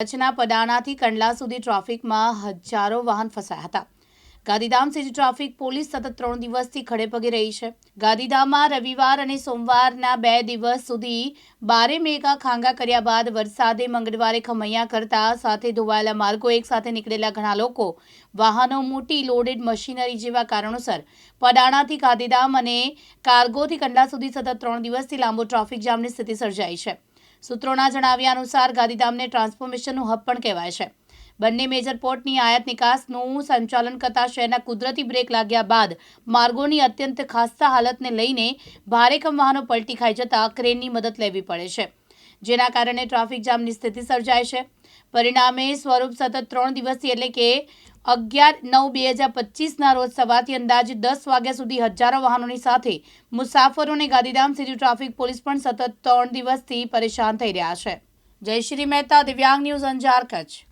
કચ્છના પડાણાથી કંડલા સુધી ટ્રાફિકમાં હજારો વાહન ફસાયા હતા. ગાંધીધામ સિટી ટ્રાફિક પોલીસ સતત ત્રણ દિવસથી ખડે પગે રહી છે. ગાંધીધામમાં રવિવાર અને સોમવારના બે દિવસ સુધી બારે મેઘા ખાંગા કર્યા બાદ વરસાદે મંગળવારે ખમૈયા કરતા સાથે ધોવાયેલા માર્ગો એક સાથે નીકળેલા ઘણા લોકો વાહનો મોટી લોડેડ મશીનરી જેવા કારણોસર પડાણાથી ગાંધીધામ અને કાર્ગોથી કંડલા સુધી સતત ત્રણ દિવસથી લાંબો ટ્રાફિક જામની સ્થિતિ સર્જાઈ છે. સૂત્રોના જણાવ્યા અનુસાર ગાંધીધામને ટ્રાન્સફોર્મેશનનું હબ પણ કહેવાય છે. બંને મેજર પોર્ટની આયાત નિકાસનું સંચાલન કરતા શહેરના કુદરતી બ્રેક લાગ્યા બાદ માર્ગોની અત્યંત ખાસ્તા હાલતને લઈને ભારેખમ વાહનો પલટી ખાઈ જતા ક્રેનની મદદ લેવી પડે છે. જેના કારણે ટ્રાફિક જામની સ્થિતિ સર્જાય છે. પરિણામે સ્વરૂપ સતત ત્રણ દિવસથી એટલે કે અગિયાર નવ બે હજાર પચીસના રોજ સવારથી અંદાજે દસ વાગ્યા સુધી હજારો વાહનોની સાથે મુસાફરોને ગાંધીધામ સિટી ટ્રાફિક પોલીસ પણ સતત ત્રણ દિવસથી પરેશાન થઈ રહ્યા છે. જયશ્રી મહેતા, દિવ્યાંગ ન્યૂઝ અંજાર, કચ્છ.